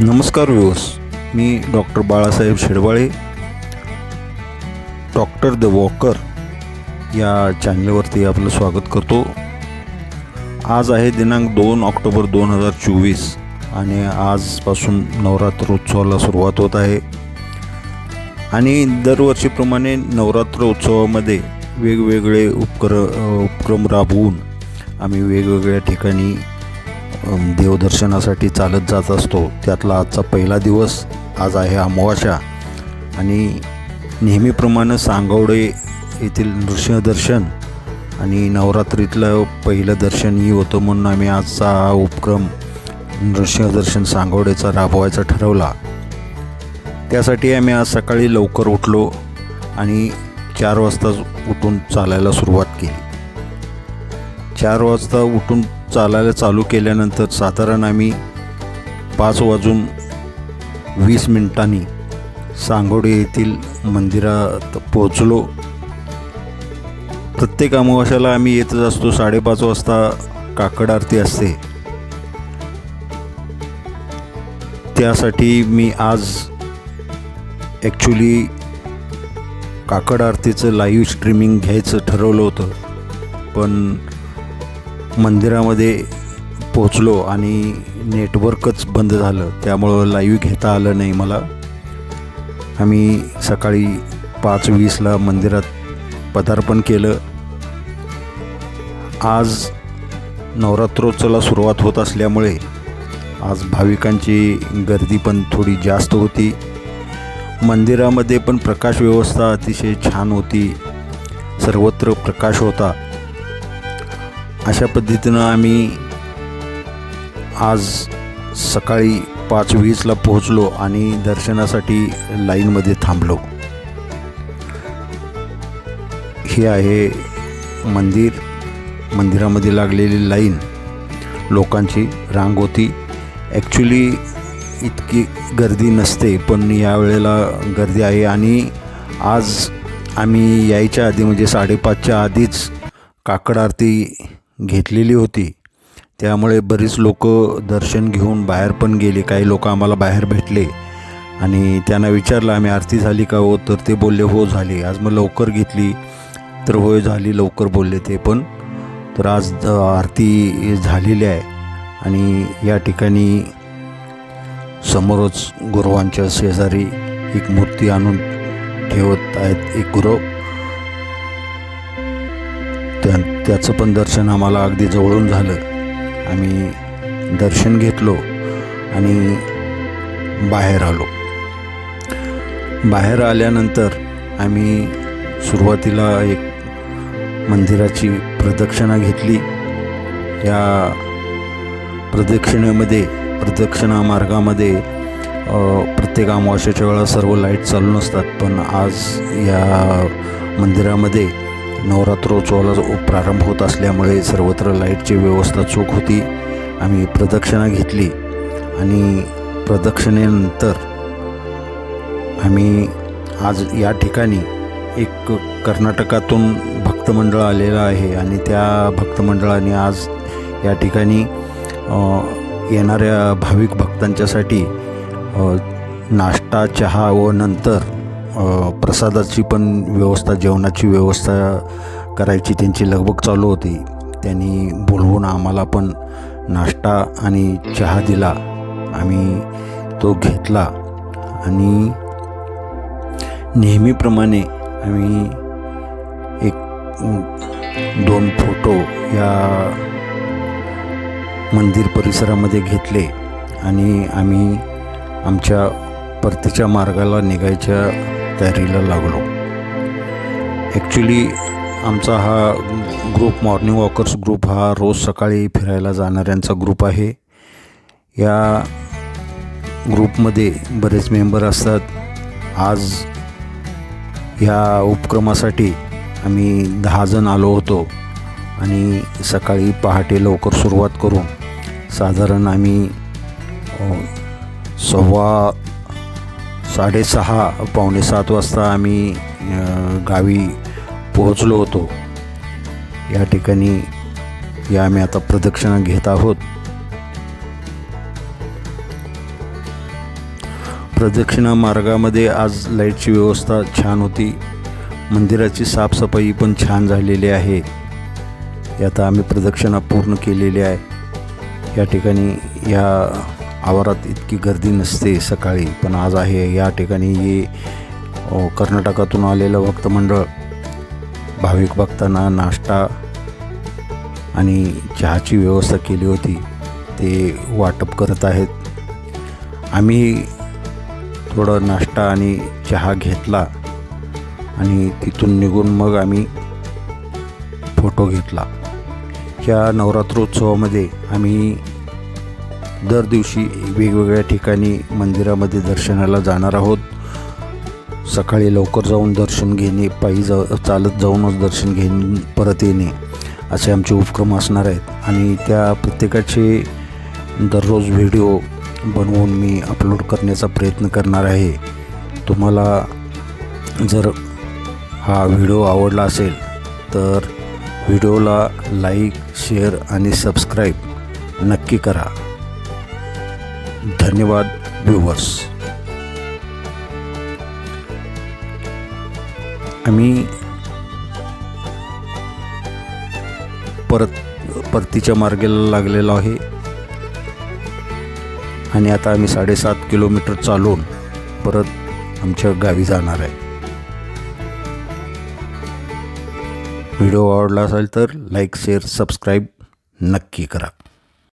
नमस्कार views me doctor Balasaheb Shedwale doctor the walker या चॅनलवरती आपलं स्वागत करतो. आज आहे दिनांक दोन ऑक्टोबर दोन हजार चोवीस आणि आजपासून नवरात्रोत्सवाला सुरुवात होत आहे. आणि दरवर्षीप्रमाणे नवरात्र उत्सवामध्ये वेगवेगळे उपकर उपक्रम राबवून आम्ही वेगवेगळ्या ठिकाणी देवदर्शनासाठी चालत जात असतो. त्यातला आजचा पहिला दिवस आज आहे अमावास्या. आणि नेहमीप्रमाणे सांगवडे येथील नृसिंहदर्शन आणि नवरात्रीतलं पहिलं दर्शनही होतं म्हणून आम्ही आजचा हा उपक्रम नृसिंहदर्शन सांगवडेचा राबवायचा ठरवला. त्यासाठी आम्ही आज सकाळी लवकर उठलो आणि चार वाजता उठून चालायला सुरुवात केली. चार वाजता उठून चालायला चालू केल्यानंतर साधारण आम्ही पाच वाजून वीस मिनिटांनी सांगोडे येथील मंदिरात पोहोचलो. प्रत्येक अमावास्याला आम्ही येतच असतो साडेपाच वाजता काकड आरती असते. त्यासाठी मी आज ॲक्च्युली काकड आरतीचं लाईव्ह स्ट्रीमिंग घ्यायचं ठरवलं होतं. पण मंदिरामध्ये पोचलो आणि नेटवर्कच बंद झालं. त्यामुळं लाईव्ह घेता आलं नाही मला. आम्ही सकाळी पाच वीसला मंदिरात पदार्पण केलं. आज नवरात्रोत्सवाला सुरुवात होत असल्यामुळे आज भाविकांची गर्दी पण थोडी जास्त होती. मंदिरामध्ये पण प्रकाश व्यवस्था अतिशय छान होती. सर्वत्र प्रकाश होता. अशा पद्धतीनं आम्ही आज सकाळी पाच वीसला पोहोचलो आणि दर्शनासाठी लाईनमध्ये थांबलो. हे आहे मंदिर. मंदिरामध्ये लागलेली लाईन लोकांची रांग होती ॲक्च्युली इतकी गर्दी नसते पण यावेळेला गर्दी आहे आणि आज आम्ही यायच्या आधी म्हणजे साडेपाचच्या आधीच काकड आरती घेतलेली होती. त्यामुळे बरीच लोक दर्शन घेऊन बाहेर पण गेले. काही लोक आम्हाला बाहेर भेटले. आणि त्यांना विचारलं आम्ही आरती झाली का हो? तर ते बोलले हो झाली. आज मग लवकर घेतली तर होय झाली लवकर बोलले ते पण. तर आज आरती झालेली आहे. आणि या ठिकाणी समोरच गुरुवांच्या शेजारी एक मूर्ती आणून ठेवत आहेत एक गुरव. त्या त्याचं पण दर्शन आम्हाला अगदी जवळून झालं. आम्ही दर्शन घेतलो आणि बाहेर आलो. बाहेर आल्यानंतर आम्ही सुरुवातीला एक मंदिराची प्रदक्षिणा घेतली. या प्रदक्षिणेमध्ये प्रदक्षिणा मार्गामध्ये प्रत्येक अमावास्याच्या वेळा सर्व लाइट चालू नसतात. पण आज या मंदिरामध्ये नवरात्रोत्सवाला प्रारंभ होत असल्यामुळे सर्वत्र लाईटची व्यवस्था चूक होती. आम्ही प्रदक्षिणा घेतली आणि प्रदक्षिणेनंतर आम्ही आज या ठिकाणी एक कर्नाटकातून भक्तमंडळ आलेलं आहे आणि त्या भक्तमंडळाने आज या ठिकाणी येणाऱ्या भाविक भक्तांच्यासाठी नाश्ता चहा व नंतर प्रसादाची पण व्यवस्था जेवणाची व्यवस्था करायची त्यांची लगबग चालू होती. त्यांनी बोलवून आम्हाला पण नाश्ता आणि चहा दिला. आम्ही तो घेतला आणि नेहमीप्रमाणे आम्ही एक दोन फोटो या मंदिर परिसरामध्ये घेतले आणि आम्ही आमच्या परतीच्या मार्गाला निघायच्या तयारीला लागलो. ॲक्च्युली आमचा हा ग्रुप मॉर्निंग वॉकर्स ग्रुप हा रोज सकाळी फिरायला जाणाऱ्यांचा ग्रुप आहे. या ग्रुपमध्ये बरेच मेंबर असतात. आज ह्या उपक्रमासाठी आम्ही दहा जण आलो होतो आणि सकाळी पहाटे लवकर सुरुवात करून साधारण आम्ही सव्वा साडेसहा पावणे सात वाजता आम्ही गावी पोहोचलो होतो. या ठिकाणी या आम्ही आता प्रदक्षिणा घेत आहोत. प्रदक्षिणा मार्गामध्ये आज लाईटची व्यवस्था छान होती. मंदिराची साफसफाई पण छान झालेली आहे. आता आम्ही प्रदक्षिणा पूर्ण केलेली आहे. या ठिकाणी या आवारात इतकी गर्दी नसते सकाळी पण आज आहे या ठिकाणी हे कर्नाटकातून आलेलं भक्तमंडळ भाविक भक्तांना नाश्ता आणि चहाची व्यवस्था केली होती ते वाटप करत आहेत. आम्ही थोडं नाश्ता आणि चहा घेतला आणि तिथून निघून मग आम्ही फोटो घेतला. या नवरात्रोत्सवामध्ये आम्ही दर दिवशी वेगवेगळ्या ठिकाणी मंदिरामध्ये दर्शनाला जाणार आहोत. सकाळी लवकर जाऊन दर्शन घेणे पायी जा चालत जाऊनच दर्शन घेणे परत येणे असे आमचे उपक्रम असणार आहेत. आणि त्या प्रत्येकाचे दररोज व्हिडिओ बनवून मी अपलोड करण्याचा प्रयत्न करणार आहे. तुम्हाला जर हा व्हिडिओ आवडला असेल तर व्हिडिओला लाईक शेअर आणि सबस्क्राईब नक्की करा. धन्यवाद व्ह्युवर्स आम्ही परत परतीच्या मार्गाला लागलेलो आहे. आणि आता आम्ही साडेसात किलोमीटर चालून परत आमच्या गावी जाणार आहे. व्हिडिओ आवडला असेल तर लाईक शेअर सबस्क्राईब नक्की करा.